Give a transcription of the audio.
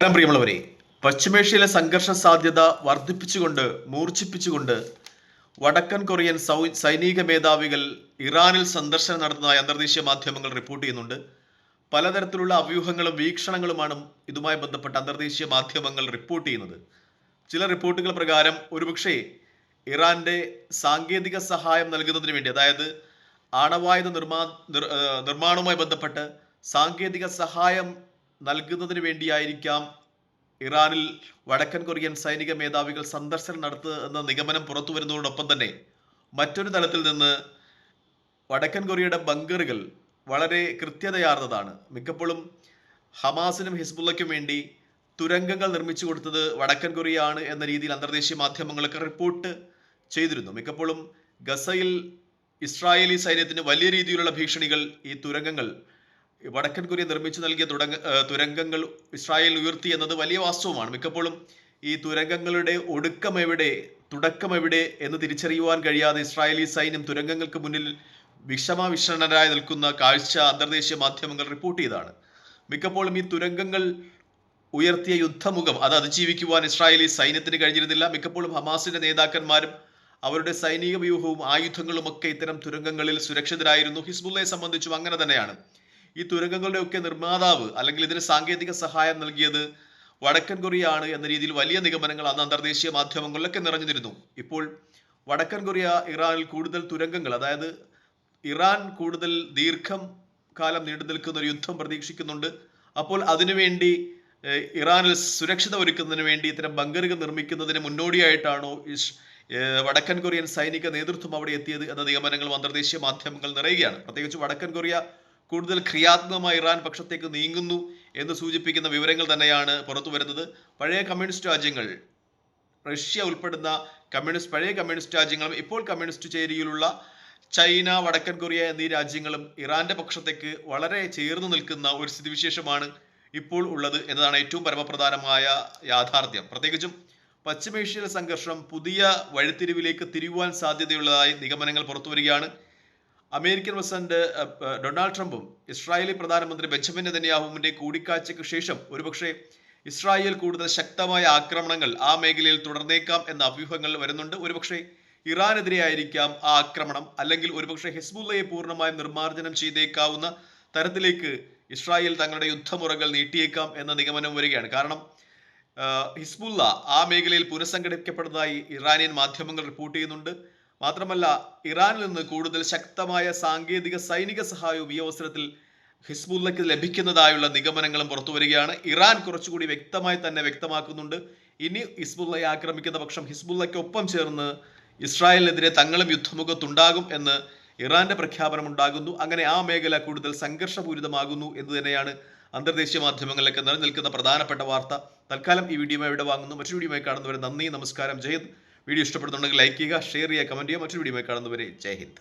നമസ്കാരം പ്രിയമുള്ളവരെ പശ്ചിമേഷ്യയിലെ സംഘർഷ സാധ്യത വർദ്ധിപ്പിച്ചുകൊണ്ട് മൂർച്ഛിപ്പിച്ചുകൊണ്ട് വടക്കൻ കൊറിയൻ സൈനിക മേധാവികൾ ഇറാനിൽ സന്ദർശനം നടത്തുന്നതായി അന്തർദേശീയ മാധ്യമങ്ങൾ റിപ്പോർട്ട് ചെയ്യുന്നുണ്ട്. പലതരത്തിലുള്ള അവ്യൂഹങ്ങളും വീക്ഷണങ്ങളുമാണ് ഇതുമായി ബന്ധപ്പെട്ട് അന്തർദേശീയ മാധ്യമങ്ങൾ റിപ്പോർട്ട് ചെയ്യുന്നത്. ചില റിപ്പോർട്ടുകൾ പ്രകാരം ഒരുപക്ഷേ ഇറാന്റെ സാങ്കേതിക സഹായം നൽകുന്നതിന് വേണ്ടി അതായത് ആണവായുധ നിർമ്മാ നിർ- നിർമ്മാണവുമായി ബന്ധപ്പെട്ട് സാങ്കേതിക സഹായം നൽകുന്നതിന് വേണ്ടിയായിരിക്കാം ഇറാനിൽ വടക്കൻ കൊറിയൻ സൈനിക മേധാവികൾ സന്ദർശനം നടത്തുക എന്ന നിഗമനം പുറത്തു വരുന്നതോടൊപ്പം തന്നെ മറ്റൊരു തലത്തിൽ നിന്ന് വടക്കൻ കൊറിയയുടെ ബങ്കറുകൾ വളരെ കൃത്യതയാർന്നതാണ്. മിക്കപ്പോഴും ഹമാസിനും ഹിസ്ബുള്ളയ്ക്കും വേണ്ടി തുരങ്കങ്ങൾ നിർമ്മിച്ചു കൊടുത്തത് വടക്കൻ കൊറിയ ആണ് എന്ന രീതിയിൽ അന്തർദേശീയ മാധ്യമങ്ങളൊക്കെ റിപ്പോർട്ട് ചെയ്തിരുന്നു. മിക്കപ്പോഴും ഗസയിൽ ഇസ്രായേലി സൈന്യത്തിന് വലിയ രീതിയിലുള്ള ഭീഷണികൾ ഈ തുരങ്കങ്ങൾ വടക്കൻ കൊറിയ നിർമ്മിച്ചു നൽകിയ തുടങ്ങ തുരങ്കങ്ങൾ ഇസ്രായേൽ ഉയർത്തി എന്നത് വലിയ വാസ്തവമാണ്. മിക്കപ്പോഴും ഈ തുരങ്കങ്ങളുടെ ഒടുക്കം എവിടെ തുടക്കം എവിടെ എന്ന് തിരിച്ചറിയുവാൻ കഴിയാതെ ഇസ്രായേലി സൈന്യം തുരങ്കങ്ങൾക്ക് മുന്നിൽ വിഷമാവിഷണരായി നിൽക്കുന്ന കാഴ്ച അന്തർദേശീയ മാധ്യമങ്ങൾ റിപ്പോർട്ട് ചെയ്തതാണ് മിക്കപ്പോഴും ഈ തുരങ്കങ്ങൾ ഉയർത്തിയ യുദ്ധമുഖം അത് അതിജീവിക്കുവാൻ ഇസ്രായേലി സൈന്യത്തിന് കഴിഞ്ഞിരുന്നില്ല. മിക്കപ്പോഴും ഹമാസിന്റെ നേതാക്കന്മാരും അവരുടെ സൈനിക വ്യൂഹവും ആയുധങ്ങളും ഒക്കെ ഇത്തരം തുരങ്കങ്ങളിൽ സുരക്ഷിതരായിരുന്നു. ഹിസ്ബുള്ളയെ സംബന്ധിച്ചും അങ്ങനെ തന്നെയാണ്. ഈ തുരങ്കങ്ങളുടെ ഒക്കെ നിർമ്മാതാവ് അല്ലെങ്കിൽ ഇതിന് സാങ്കേതിക സഹായം നൽകിയത് വടക്കൻ കൊറിയ ആണ് എന്ന രീതിയിൽ വലിയ നിഗമനങ്ങൾ അന്ന് അന്തർദേശീയ മാധ്യമങ്ങളിലൊക്കെ നിറഞ്ഞിരുന്നു. ഇപ്പോൾ വടക്കൻ കൊറിയ ഇറാനിൽ കൂടുതൽ തുരങ്കങ്ങൾ അതായത് ഇറാൻ കൂടുതൽ ദീർഘം കാലം നീണ്ടു നിൽക്കുന്ന ഒരു യുദ്ധം പ്രതീക്ഷിക്കുന്നുണ്ട്. അപ്പോൾ അതിനുവേണ്ടി ഇറാനിൽ സുരക്ഷിത ഒരുക്കുന്നതിന് വേണ്ടി ഇത്തരം ബങ്കറുകൾ നിർമ്മിക്കുന്നതിന് മുന്നോടിയായിട്ടാണോ വടക്കൻ കൊറിയൻ സൈനിക നേതൃത്വം അവിടെ എത്തിയത് എന്ന നിഗമനങ്ങൾ അന്തർദേശീയ മാധ്യമങ്ങൾ നിറയുകയാണ്. പ്രത്യേകിച്ച് വടക്കൻ കൊറിയ കൂടുതൽ ക്രിയാത്മകമായി ഇറാൻ പക്ഷത്തേക്ക് നീങ്ങുന്നു എന്ന് സൂചിപ്പിക്കുന്ന വിവരങ്ങൾ തന്നെയാണ് പുറത്തു വരുന്നത്. പഴയ കമ്മ്യൂണിസ്റ്റ് രാജ്യങ്ങൾ റഷ്യ ഉൾപ്പെടുന്ന കമ്മ്യൂണിസ്റ്റ് പഴയ കമ്മ്യൂണിസ്റ്റ് രാജ്യങ്ങളും ഇപ്പോൾ കമ്മ്യൂണിസ്റ്റ് ചേരിയിലുള്ള ചൈന വടക്കൻ കൊറിയ എന്നീ രാജ്യങ്ങളും ഇറാന്റെ പക്ഷത്തേക്ക് വളരെ ചേർന്ന് നിൽക്കുന്ന ഒരു സ്ഥിതിവിശേഷമാണ് ഇപ്പോൾ ഉള്ളത് എന്നതാണ് ഏറ്റവും പരമപ്രധാനമായ യാഥാർത്ഥ്യം. പ്രത്യേകിച്ചും പശ്ചിമേഷ്യയിലെ സംഘർഷം പുതിയ വഴിത്തിരിവിലേക്ക് തിരിയുവാൻ സാധ്യതയുള്ളതായി നിഗമനങ്ങൾ പുറത്തു വരികയാണ്. അമേരിക്കൻ പ്രസിഡന്റ് ഡൊണാൾഡ് ട്രംപും ഇസ്രായേലി പ്രധാനമന്ത്രി ബെഞ്ചമിൻ നെതന്യാഹുവിന്റെ കൂടിക്കാഴ്ചയ്ക്ക് ശേഷം ഒരുപക്ഷെ ഇസ്രായേൽ കൂടുതൽ ശക്തമായ ആക്രമണങ്ങൾ ആ മേഖലയിൽ തുടർന്നേക്കാം എന്ന അഭ്യൂഹങ്ങൾ വരുന്നുണ്ട്. ഒരുപക്ഷെ ഇറാനെതിരെയായിരിക്കാം ആ ആക്രമണം. അല്ലെങ്കിൽ ഒരുപക്ഷെ ഹിസ്ബുള്ളയെ പൂർണമായും നിർമ്മാർജനം ചെയ്തേക്കാവുന്ന തരത്തിലേക്ക് ഇസ്രായേൽ തങ്ങളുടെ യുദ്ധമുറകൾ നീട്ടിയേക്കാം എന്ന നിഗമനം വരികയാണ്. കാരണം ഹിസ്ബുള്ള ആ മേഖലയിൽ പുനഃസംഘടിപ്പിക്കപ്പെടുന്നതായി ഇറാനിയൻ മാധ്യമങ്ങൾ റിപ്പോർട്ട് ചെയ്യുന്നുണ്ട്. മാത്രമല്ല ഇറാനിൽ നിന്ന് കൂടുതൽ ശക്തമായ സാങ്കേതിക സൈനിക സഹായവും ഈ അവസരത്തിൽ ഹിസ്ബുല്ലയ്ക്ക് ലഭിക്കുന്നതായുള്ള നിഗമനങ്ങളും പുറത്തു വരികയാണ്. ഇറാൻ കുറച്ചുകൂടി വ്യക്തമായി തന്നെ വ്യക്തമാക്കുന്നുണ്ട്. ഇനി ഹിസ്ബുള്ളയെ ആക്രമിക്കുന്ന പക്ഷം ഹിസ്ബുള്ളയ്ക്കൊപ്പം ചേർന്ന് ഇസ്രായേലിനെതിരെ തങ്ങളും യുദ്ധമുഖത്തുണ്ടാകും എന്ന് ഇറാന്റെ പ്രഖ്യാപനം ഉണ്ടാകുന്നു അങ്ങനെ ആ മേഖല കൂടുതൽ സംഘർഷപൂരിതമാകുന്നു എന്ന് തന്നെയാണ് അന്തർദേശീയ മാധ്യമങ്ങളിലൊക്കെ നിലനിൽക്കുന്ന പ്രധാനപ്പെട്ട വാർത്ത. തൽക്കാലം ഈ വീഡിയോ ഇവിടെ വാങ്ങുന്നു. മറ്റൊരു വീഡിയോ കാണുന്നവരെ നന്ദി നമസ്കാരം ജയ് വീഡിയോ ഇഷ്ടപ്പെടുന്നുണ്ടെങ്കിൽ ലൈക്ക് ചെയ്യുക ഷെയർ ചെയ്യുക കമന്റ് ചെയ്യുക. മറ്റൊരു വീഡിയോ കാണുന്നവരെ ജയ് ഹിന്ദ്.